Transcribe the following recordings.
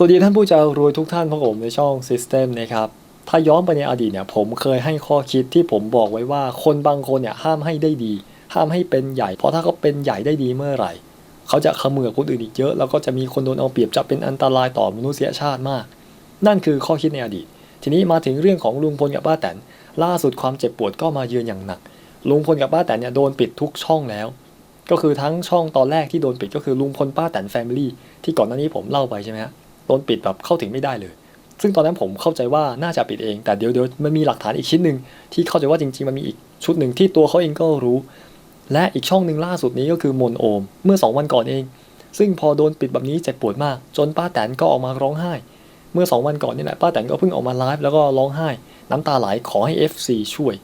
สวัสดีท่านผู้จะรวยทุกท่านพบกับผมในช่อง System นะครับ ถ้าย้อนไปในอดีตเนี่ยผมเคยให้ข้อคิดที่ผมบอกไว้ว่าคนบางคนเนี่ยห้ามให้ได้ดี ห้ามให้เป็นใหญ่ เพราะถ้าเขาเป็นใหญ่ได้ดีเมื่อไหร่ เขาจะขมือคนอื่นอีกเยอะ แล้วก็จะมีคนโดนเอาเปรียบจะเป็นอันตรายต่อมนุษยชาติมาก นั่นคือข้อคิดในอดีต ทีนี้มาถึงเรื่องของลุงพลกับป้าแตนล่าสุดความเจ็บปวดก็มาเยือนอย่างหนัก ลุงพลกับป้าแตนเนี่ยโดนปิดทุกช่องแล้ว ก็คือทั้งช่องตอนแรกที่โดนปิดก็คือลุงพลป้าแตนแฟมิลี่ที่ก่อนหน้านี้ผมเล่าไปใช่ไหมฮะ โดนปิดแบบเข้าถึงไม่ได้เลย ซึ่งตอนนั้นผมเข้าใจว่าน่าจะปิดเอง แต่เดี๋ยวเดี๋ยวมันมีหลักฐานอีกชิ้นหนึ่งที่เข้าใจว่าจริงๆมันมีอีกชุดหนึ่งที่ตัวเขาเองก็รู้ และอีกช่องหนึ่งล่าสุดนี้ก็คือมนโอม เมื่อ 2 วันก่อนเอง ซึ่งพอโดนปิดแบบนี้เจ็บปวดมาก จนป้าแตนก็ออกมาร้องไห้ เมื่อ 2 วันก่อนนี่แหละป้าแตนก็เพิ่งออกมาไลฟ์แล้วก็ร้องไห้ น้ำตาไหลขอให้ FC ช่วย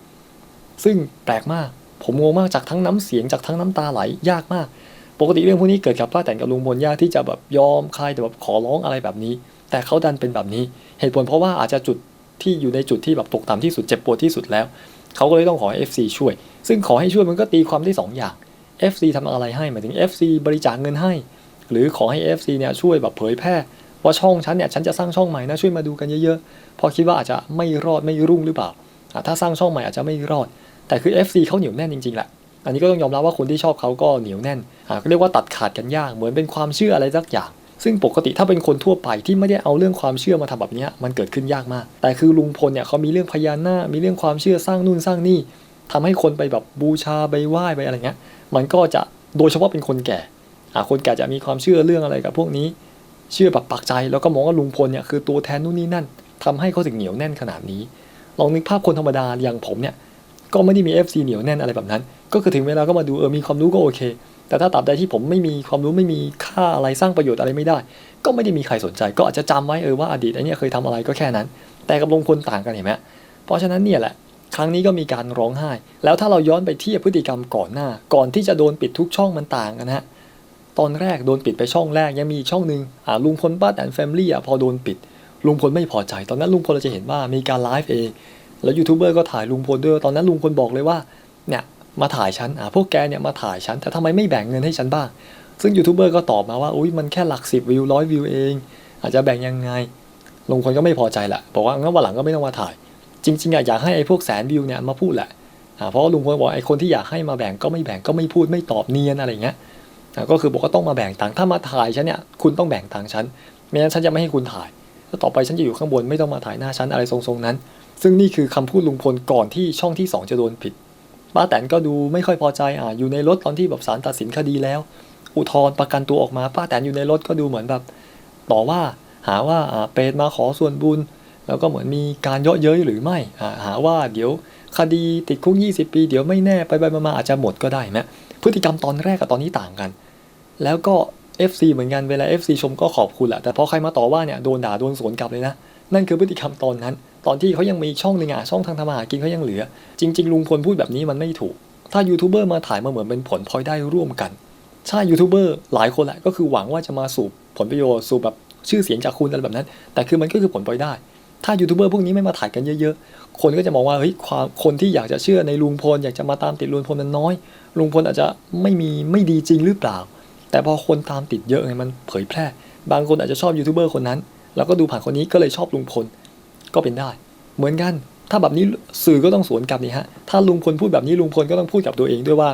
ซึ่งแปลกมาก ผมงงมากจากทั้งน้ำเสียงจากทั้งน้ำตาไหลยากมาก ปกติเรื่องพวกนี้เกิดกับป้าแตนกับลุงพลยากที่จะแบบยอมคลายแต่แบบขอร้องอะไรแบบนี้ แต่เขาดันเป็นแบบนี้ เหตุผลเพราะว่าอาจจะจุดที่อยู่ในจุดที่แบบตกต่ำที่สุดเจ็บปวดที่สุดแล้ว เขาก็เลยต้องขอ FC ช่วย ซึ่งขอให้ช่วยมันก็ตีความได้สองอย่าง FC ทำอะไรให้หมายถึง FC บริจาคเงินให้ หรือขอให้ FC เนี่ยช่วยแบบเผยแพร่ว่าช่องฉันเนี่ยฉันจะสร้างช่องใหม่นะช่วยมาดูกันเยอะๆ พอคิดว่าอาจจะไม่รอดไม่รุ่งหรือเปล่า ถ้าสร้างช่องใหม่อาจจะไม่รอด แต่คือ FC เขาเหนียวแน่นจริงๆแหละ อันนี้ก็ต้องยอมรับว่าคนที่ชอบเขาก็เหนียวแน่นอ่าก็เรียกว่าตัดขาดกันยากเหมือนเป็นความเชื่ออะไรสักอย่าง ซึ่งปกติถ้าเป็นคนทั่วไปที่ไม่ได้เอาเรื่องความเชื่อมาทำแบบนี้มันเกิดขึ้นยากมาก แต่คือลุงพลเนี่ยเขามีเรื่องพญานาคมีเรื่องความเชื่อสร้างนู่นสร้างนี่ทำให้คนไปแบบบูชาไปไหว้ไปอะไรเงี้ย มันก็จะโดยเฉพาะเป็นคนแก่อ่าคนแก่จะมีความเชื่อเรื่องอะไรกับพวกนี้ เชื่อแบบปักใจแล้วก็มองว่าลุงพลเนี่ยคือตัวแทนนู่นนี่นั่นทำให้เขาถึงเหนียวแน่นขนาดนี้ ลองนึกภาพคนธรรมดาอย่างผมเนี่ย ก็ไม่ได้มี FC เหนียวแน่นอะไรแบบนั้น ก็คือถึงเวลาก็มาดูเออมีความรู้ก็โอเค แต่ถ้าตราบใดที่ผมไม่มีความรู้ไม่มีค่าอะไรสร้างประโยชน์อะไรไม่ได้ ก็ไม่ได้มีใครสนใจ ก็อาจจะจำไว้เออว่าอดีตไอ้นี่เคยทำอะไรก็แค่นั้น แต่กับลุงพลต่างกันเห็นไหมเพราะฉะนั้นเนี่ยแหละครั้งนี้ก็มีการร้องไห้ แล้วถ้าเราย้อนไปเทียบพฤติกรรมก่อนหน้า ก่อนที่จะโดนปิดทุกช่องมันต่างกันนะฮะตอนแรกโดนปิดไปช่องแรกยังมีอีกช่องหนึ่งอ่าลุงพลป้าแตนแฟมิลี่อะพอโดนปิดลุงพลไม่พอใจ ตอนนั้นลุงพลเราจะเห็นว่ามีการไลฟ์เอง แล้วยูทูบเบอร์ก็ถ่ายลุงพลด้วย ตอนนั้นลุงพลบอกเลยว่า เนี่ยมาถ่ายฉันอ่าพวกแกเนี่ยมาถ่ายฉัน แต่ทำไมไม่แบ่งเงินให้ฉันบ้าง ซึ่งยูทูบเบอร์ก็ตอบมาว่า อุ้ยมันแค่หลักสิบวิวร้อยวิวเอง อาจจะแบ่งยังไง ลุงพลก็ไม่พอใจแหละ บอกว่างั้นวันหลังก็ไม่ต้องมาถ่าย จริงๆอะอยากให้ไอ้พวกแสนวิวเนี่ยมาพูดแหละอ่าเพราะลุงพลบอกไอ้คนที่อยากให้มาแบ่งก็ไม่แบ่งก็ไม่พูดไม่ตอบเนียนอะไรเงี้ยอ่าก็คือบอกว่าต้องมาแบ่งตังค์ถ้ามาถ่ายฉันเนี่ยคุณต้องแบ่งตังค์ฉันไม่งั้นฉันจะไม่ให้คุณถ่าย แล้วต่อไปฉันจะอยู่ข้างบนไม่ต้องมาถ่ายหน้าฉันอะไรทรงๆนั้น ซึ่งนี่คือคำพูดลุงพลก่อนที่ช่องที่ 2 จะโดนผิดป้าแตนก็ดูไม่ค่อยพอใจอ่าอยู่ในรถตอนที่แบบศาลตัดสินคดีแล้ว อุทธรณ์ประกันตัวออกมาป้าแตนอยู่ในรถก็ดูเหมือนแบบต่อว่าหาว่าอ่าเปรตมาขอส่วนบุญ แล้วก็เหมือนมีการเยาะเย้ยหรือไม่อ่าหาว่าเดี๋ยวคดีติดคุก 20 ปี เดี๋ยวไม่แน่ไปไปมาอาจจะหมดก็ได้ไหมพฤติกรรมตอนแรกกับตอนนี้ต่างกัน แล้วก็ FC เหมือนกันเวลา FC ชมก็ขอบคุณแหละแต่พอใครมาต่อว่าเนี่ยโดนด่าโดนสวนกลับเลยนะ นั่นคือพฤติกรรมตอนนั้น ตอนที่เขายังมีช่องหนึ่งอะช่องทางทำมาหากินเขายังเหลือ จริง ๆ ลุงพลพูดแบบนี้มันไม่ถูก ถ้ายูทูบเบอร์มาถ่ายมาเหมือนเป็นผลพลอยได้ร่วมกัน ใช่ยูทูบเบอร์หลายคนแหละก็คือหวังว่าจะมาสูบผลประโยชน์สูบแบบชื่อเสียงจากคุณอะไรแบบนั้น แต่คือมันก็คือผลพลอยได้ ถ้ายูทูบเบอร์พวกนี้ไม่มาถ่ายกันเยอะๆ คนก็จะมองว่าเฮ้ยความคนที่อยากจะเชื่อในลุงพลอยากจะมาตามติดลุงพลมันน้อย ลุงพลอาจจะไม่มีไม่ดีจริงหรือเปล่า แต่พอคนตามติดเยอะไงมันเผยแพร่ บางคนอาจจะชอบยูทูบเบอร์คนนั้น แล้วก็ดูผ่านคนนี้ก็เลยชอบลุงพล ก็เป็นได้ เหมือนกัน ถ้าแบบนี้สื่อก็ต้องสวนกลับนี่ฮะ ถ้าลุงพลพูดแบบนี้ลุงพลก็ต้องพูดกับตัวเองด้วยว่า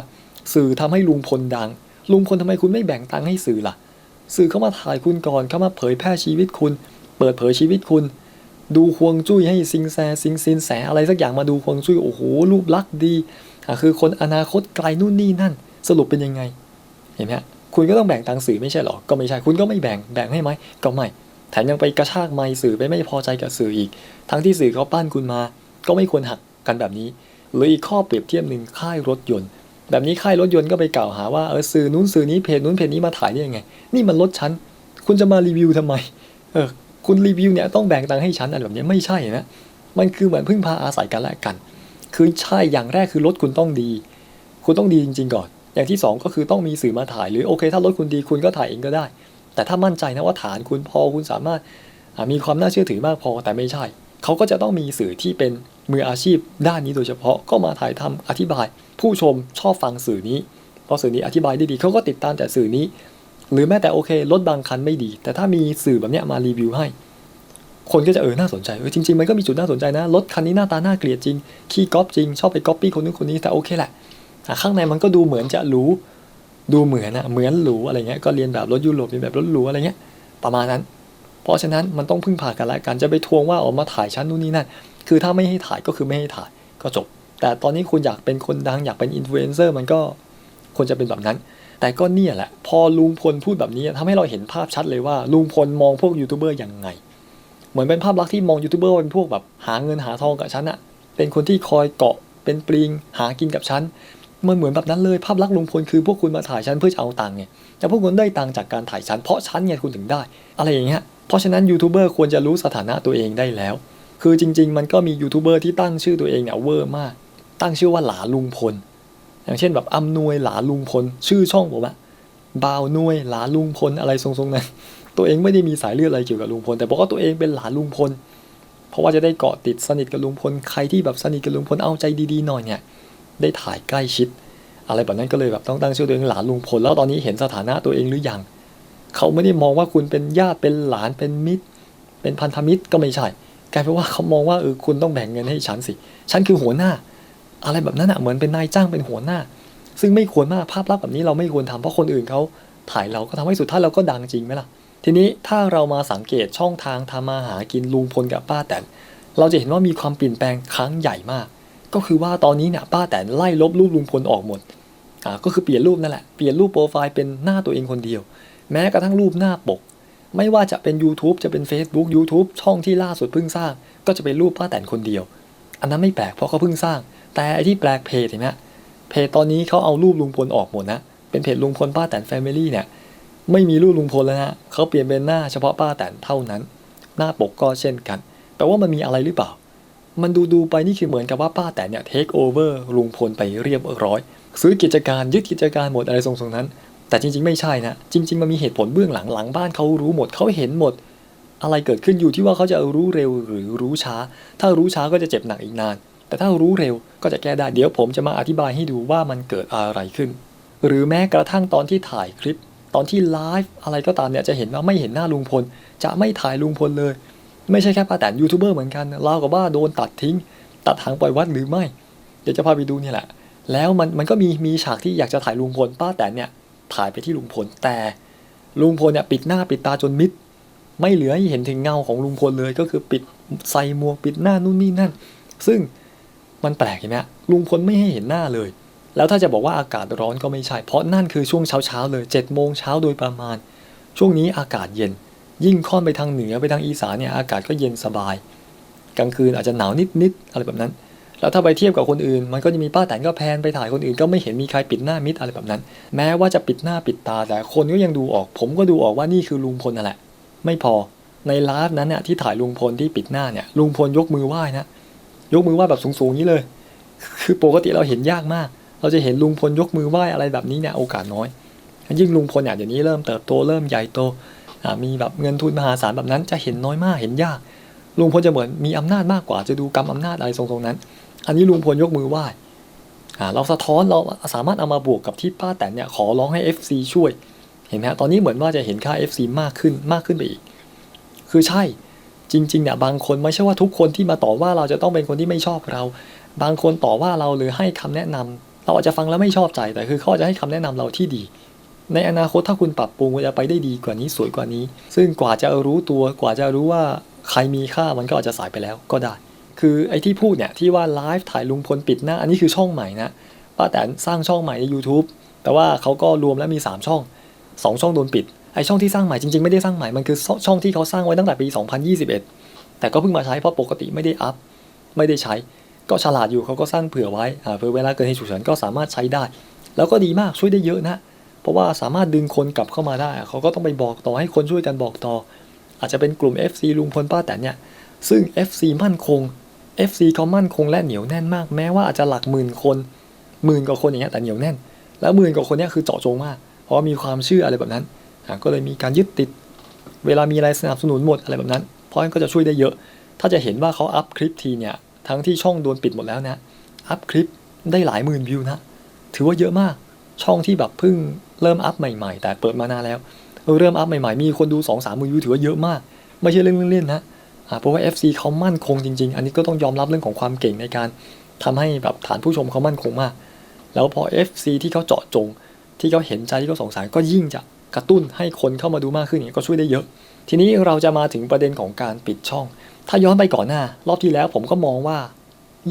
สื่อทำให้ลุงพลดัง ลุงพลทำไมคุณไม่แบ่งตังค์ให้สื่อล่ะ สื่อเข้ามาถ่ายคุณก่อน เข้ามาเผยแพร่ชีวิตคุณ เปิดเผยชีวิตคุณ ดูควงจุ้ยให้ซิงแซซิงซินแสอะไรสักอย่างมาดูควงจุ้ยโอ้โหรูปลักษณ์ดีอะคือคนอนาคตไกลนู่นนี่นั่น สรุปเป็นยังไง เห็นไหมฮะคุณก็ต้องแบ่งตังค์สื่อไม่ใช่หรอ ก็ไม่ใช่ คุณก็ไม่แบ่ง แบ่งให้ไหม ก็ไม่ แถมยังไปกระชากไมค์สื่อไปไม่พอใจกับสื่ออีก ทั้งที่สื่อเขาปั้นคุณมา ก็ไม่ควรหักกันแบบนี้หรืออีกข้อเปรียบเทียบหนึ่งค่ายรถยนต์ แบบนี้ค่ายรถยนต์ก็ไปกล่าวหาว่าเออสื่อนู้นสื่อนี้เพจนู้นเพจนี้มาถ่ายได้ยังไง นี่มันรถฉัน คุณจะมารีวิวทำไมเออคุณรีวิวเนี่ยต้องแบ่งตังค์ให้ฉันอะไรแบบนี้ไม่ใช่นะมันคือเหมือนพึ่งพาอาศัยกันและกัน คือใช่อย่างแรกคือรถคุณต้องดี คุณต้องดีจริง ๆ ก่อน อย่างที่สองก็คือต้องมีสื่อมาถ่ายหรือโอเค ถ้ารถคุณดีคุณก็ถ่ายเองก็ได้ แต่ถ้ามั่นใจนะว่าฐานคุณพอคุณสามารถมีความน่าเชื่อถือมากพอแต่ไม่ใช่ เขาก็จะต้องมีสื่อที่เป็นมืออาชีพด้านนี้โดยเฉพาะก็มาถ่ายทำอธิบาย ผู้ชมชอบฟังสื่อนี้เพราะสื่อนี้อธิบายได้ดีเขาก็ติดตามแต่สื่อนี้ หรือแม้แต่โอเครถบางคันไม่ดี แต่ถ้ามีสื่อแบบนี้มารีวิวให้ คนก็จะเออน่าสนใจเออจริงๆมันก็มีจุดน่าสนใจนะรถคันนี้หน้าตาน่าเกลียดจริงขี้ก๊อปจริงชอบไปก๊อปปี้คนนู้นคนนี้แต่โอเคแหละข้างในมันก็ดูเหมือนจะรู้ ดูเหมือนอะเหมือนหรูอะไรเงี้ยก็เรียนแบบรถยุโรปเรียนแบบรถหรูอะไรเงี้ยประมาณนั้น เพราะฉะนั้นมันต้องพึ่งพากันและกันจะไปทวงว่าออกมาถ่ายชั้นนู่นนี่นั่นคือถ้าไม่ให้ถ่ายก็คือไม่ให้ถ่ายก็จบ แต่ตอนนี้คุณอยากเป็นคนดังอยากเป็นอินฟลูเอนเซอร์มันก็ควรจะเป็นแบบนั้น แต่ก็เนี่ยแหละ พอลุงพลพูดแบบนี้ทำให้เราเห็นภาพชัดเลยว่าลุงพลมองพวกยูทูบเบอร์ยังไง เหมือนเป็นภาพลักษณ์ที่มองยูทูบเบอร์เป็นพวกแบบหาเงินหาทองกับฉันอะเป็นคนที่คอยเกาะเป็นปลิงหากินกับฉัน มันเหมือนแบบนั้นเลยภาพลักษณ์ลุงพลคือพวกคุณมาถ่ายฉันเพื่อจะเอาตังค์ไงแต่พวกคุณได้ตังค์จากการถ่ายฉันเพราะฉันไงคุณถึงได้ อะไรอย่างเงี้ยเพราะฉะนั้นยูทูบเบอร์ควรจะรู้สถานะตัวเองได้แล้ว คือจริง ๆ มันก็มียูทูบเบอร์ที่ตั้งชื่อตัวเองเนี่ยเวอร์มาก ตั้งชื่อว่าหลาลุงพล อย่างเช่นแบบอำนวยหลาลุงพล ชื่อช่องผมอะบาวนวยหลาลุงพลอะไรทรงๆนั้นตัวเองไม่ได้มีสายเลือดอะไรเกี่ยวกับลุงพล แต่บอกว่าตัวเองเป็นหลาลุงพล เพราะว่าจะได้เกาะติดสนิทกับลุงพลใครที่แบบสนิทกับลุงพลเอาใจดีๆหน่อยเนี่ย ได้ถ่ายใกล้ชิด อะไรแบบนั้นก็เลยแบบต้องตั้งชื่อตัวเองหลานลุงพลแล้วตอนนี้เห็นสถานะตัวเองหรือยังเขาไม่ได้มองว่าคุณเป็นญาติเป็นหลานเป็นมิตร เป็นพันธมิตรก็ไม่ใช่กลายเป็นว่าเขามองว่าเออคุณต้องแบ่งเงินให้ฉันสิ ฉันคือหัวหน้า อะไรแบบนั้นอะเหมือนเป็นนายจ้างเป็นหัวหน้า ซึ่งไม่ควรมากภาพลักษณ์แบบนี้เราไม่ควรทำเพราะคนอื่นเขาถ่ายเราก็ทำให้สุดท้ายเราก็ดังจริงไหมล่ะ ทีนี้ถ้าเรามาสังเกตช่องทางทำมาหากินลุงพลกับป้าแตนเราจะเห็นว่ามีความเปลี่ยนแปลงครั้งใหญ่มาก ก็คือว่าตอนนี้เนี่ยป้าแตนไล่ลบรูปลุงพลออกหมดอ่าก็คือเปลี่ยนรูปนั่นแหละ เปลี่ยนรูปโปรไฟล์เป็นหน้าตัวเองคนเดียว แม้กระทั่งรูปหน้าปก ไม่ว่าจะเป็น YouTube จะเป็น Facebook YouTube ช่องที่ล่าสุดเพิ่งสร้าง ก็จะเป็นรูปป้าแตนคนเดียว อันนั้นไม่แปลกเพราะเขาเพิ่งสร้าง แต่ไอที่แปลกเพจเห็นไหมเพจตอนนี้เขาเอารูปลุงพลออกหมดนะ เป็นเพจลุงพลป้าแตนแฟมิลี่เนี่ยไม่มีรูปลุงพลแล้วนะเขาเปลี่ยนเป็นหน้าเฉพาะป้าแตนเท่านั้น หน้าปกก็เช่นกันแปลว่ามันมีอะไรหรือเปล่า มันดูดูไปนี่คือเหมือนกับว่าป้าแตนเนี่ยเทคโอเวอร์ลุงพลไปเรียบร้อย ซื้อกิจการยึดกิจการหมดอะไรทรงๆนั้น แต่จริง ๆ ไม่ใช่นะ จริง ๆ มันมีเหตุผลเบื้องหลังหลังบ้านเขารู้หมดเขาเห็นหมด อะไรเกิดขึ้นอยู่ที่ว่าเขาจะรู้เร็วหรือรู้ช้า ถ้ารู้ช้าก็จะเจ็บหนักอีกนาน แต่ถ้ารู้เร็วก็จะแก้ได้เดี๋ยวผมจะมาอธิบายให้ดูว่ามันเกิดอะไรขึ้น หรือแม้กระทั่งตอนที่ถ่ายคลิป ตอนที่ไลฟ์อะไรก็ตามเนี่ยจะเห็นว่าไม่เห็นหน้าลุงพล จะไม่ถ่ายลุงพลเลย ไม่ใช่แค่ป้าแตนยูทูบเบอร์เหมือนกันเรากับว่าโดนตัดทิ้ง ตัดหางปล่อยวัดหรือไม่ เดี๋ยวจะพาไปดูเนี่ยแหละ แล้วมันมันก็มีมีฉากที่อยากจะถ่ายลุงพลป้าแตนเนี่ยถ่ายไปที่ลุงพลแต่ลุงพลเนี่ยปิดหน้าปิดตาจนมิด ไม่เหลือให้เห็นถึงเงาของลุงพลเลยก็คือปิดใส่หมวกปิดหน้านู่นนี่นั่น ซึ่งมันแปลกเห็นไหมฮะลุงพลไม่ให้เห็นหน้าเลย แล้วถ้าจะบอกว่าอากาศร้อนก็ไม่ใช่ เพราะนั่นคือช่วงเช้าเช้าๆเลย7จ็ดโมงเช้าโดยประมาณ ช่วงนี้อากาศเย็น ยิ่งค่อนไปทางเหนือไปทางอีสานเนี่ยอากาศก็เย็นสบาย กลางคืนอาจจะหนาวนิดๆอะไรแบบนั้น แล้วถ้าไปเทียบกับคนอื่น มันก็จะมีป้าแตนก็แพนไปถ่ายคนอื่น ก็ไม่เห็นมีใครปิดหน้ามิดอะไรแบบนั้น แม้ว่าจะปิดหน้าปิดตาแต่คนก็ยังดูออก ผมก็ดูออกว่านี่คือลุงพลนั่นแหละ ไม่พอในไลฟ์นั้นเนี่ยที่ถ่ายลุงพลที่ปิดหน้าเนี่ยลุงพลยกมือไหว้นะยกมือไหว้แบบสูงๆนี้เลย คือปกติเราเห็นยากมาก เราจะเห็นลุงพลยกมือไหว้อะไรแบบนี้เนี่ยโอกาสน้อย ยิ่งลุงพลเนี่ยเดี๋ยวนี้เริ่มเติบโตเริ่มใหญ่โต มีแบบเงินทุนมหาศาลแบบนั้นจะเห็นน้อยมากเห็นยาก ลุงพลจะเหมือนมีอำนาจมากกว่าจะดูกรรมอำนาจอะไรทรงๆนั้น อันนี้ลุงพลยกมือไหว้เราสะท้อนเราสามารถเอามาบวกกับที่ป้าแตนเนี่ยขอร้องให้ FC ช่วย เห็นไหมตอนนี้เหมือนว่าจะเห็นค่า FC มากขึ้นมากขึ้นไปอีก คือใช่จริงๆเนี่ยบางคนไม่ใช่ว่าทุกคนที่มาต่อว่าเราจะต้องเป็นคนที่ไม่ชอบเรา บางคนต่อว่าเราหรือให้คำแนะนำเราอาจจะฟังแล้วไม่ชอบใจแต่คือเขาจจะให้คำแนะนำเราที่ดี ในอนาคตถ้าคุณปรับปรุงมันจะไปได้ดีกว่านี้สวยกว่านี้ ซึ่งกว่าจะรู้ตัวกว่าจะรู้ว่าใครมีค่ามันก็อาจจะสายไปแล้วก็ได้ คือไอ้ที่พูดเนี่ยที่ว่าไลฟ์ถ่ายลุงพลปิดหน้า อันนี้คือช่องใหม่นะป้าแตนสร้างช่องใหม่ใน YouTube แต่ว่าเขาก็รวมแล้วมี 3 ช่อง 2 ช่องโดนปิดไอ้ช่องที่สร้างใหม่จริงๆไม่ได้สร้างใหม่มันคือช่องที่เขาสร้างไว้ตั้งแต่ปี 2021 แต่ก็เพิ่งมาใช้เพราะปกติไม่ได้อัพไม่ได้ใช้ ก็ฉลาดอยู่เขาก็สร้างเผื่อไว้เผื่อเวลาเกิดเหตุฉุกเฉินก็สามารถใช้ได้ แล้วก็ดีมากช่วยได้เยอะนะ เพราะว่าสามารถดึงคนกลับเข้ามาได้ เขาก็ต้องไปบอกต่อให้คนช่วยกันบอกต่อ อาจจะเป็นกลุ่ม FC ลุงพลป้าแตนเนี่ย ซึ่ง FC มั่นคง FC เขามั่นคงและเหนียวแน่นมาก แม้ว่าอาจจะหลักหมื่นคนหมื่นกว่าคนอย่างเงี้ยแต่เหนียวแน่น แล้วหมื่นกว่าคนเนี้ยคือเจาะจงมาก เพราะว่ามีความเชื่ออะไรแบบนั้น ก็เลยมีการยึดติด เวลามีอะไรสนับสนุนหมดอะไรแบบนั้น เพราะงั้นก็จะช่วยได้เยอะ ถ้าจะเห็นว่าเขาอัพคลิปทีเนี่ย ทั้งที่ช่องโดนปิดหมดแล้วนะ อัพคลิปได้หลายหมื่นวิวนะ ถือว่าเยอะมาก ช่องที่แบบเพิ่งเริ่มอัพใหม่ๆ แต่เปิดมานานแล้ว เริ่มอัพใหม่ๆ มีคนดู2 3 0 0 0วิวถือว่าเยอะมาก ไม่ใช่เรื่องเล่นๆนะเพราะว่า FC เขามั่นคงจริง ๆ อันนี้ก็ต้องยอมรับเรื่องของความเก่งในการทำให้แบบฐานผู้ชมเขามั่นคงมาก แล้วพอ FC ที่เขาเจาะจง ที่เขาเห็นใจที่เขาสงสารก็ยิ่งจะกระตุ้นให้คนเข้ามาดูมากขึ้นอย่างนี้ก็ช่วยได้เยอะ ทีนี้เราจะมาถึงประเด็นของการปิดช่อง ถ้าย้อนไปก่อนหน้า รอบที่แล้วผมก็มองว่า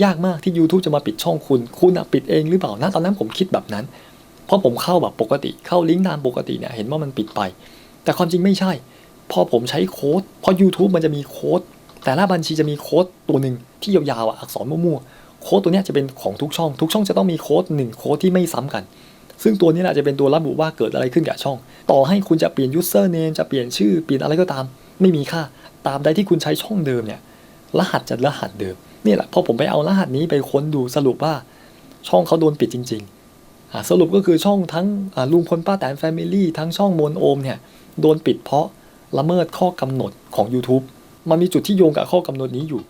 ยากมากที่ YouTube จะมาปิดช่องคุณ คุณปิดเองหรือเปล่านะตอนนั้นผมคิดแบบนั้น เพราะผมเข้าแบบปกติเข้าลิงก์ตามปกติเนี่ยเห็นว่ามันปิดไป แต่ความจริงไม่ใช่ พอผมใช้โค้ดเพราะ YouTube มันจะมีโค้ดแต่ละบัญชีจะมีโค้ดตัวหนึ่งที่ยาวๆอะอักษรมั่วๆโค้ดตัวนี้จะเป็นของทุกช่อง ทุกช่องจะต้องมีโค้ดหนึ่งโค้ดที่ไม่ซ้ำกัน ซึ่งตัวนี้แหละจะเป็นตัวระบุว่าเกิดอะไรขึ้นกับช่อง ต่อให้คุณจะเปลี่ยน user name จะเปลี่ยนชื่อเปลี่ยนอะไรก็ตาม ไม่มีค่าตามใดที่คุณใช้ช่องเดิมเนี่ยรหัสจะรหัสเดิมนี่แหละพอผมไปเอารหัสนี้ไปค้นดูสรุปว่า ช่องเขาโดนปิดจริง ๆ สรุปก็คือช่องทั้งลุงพลป้าแตนแฟมิลี่ทั้งช่องมนโอมเนี่ยโดนปิดเพราะละเมิดข้อกำหนดของ YouTube มันมีจุดที่โยงกับข้อกำหนดนี้อยู่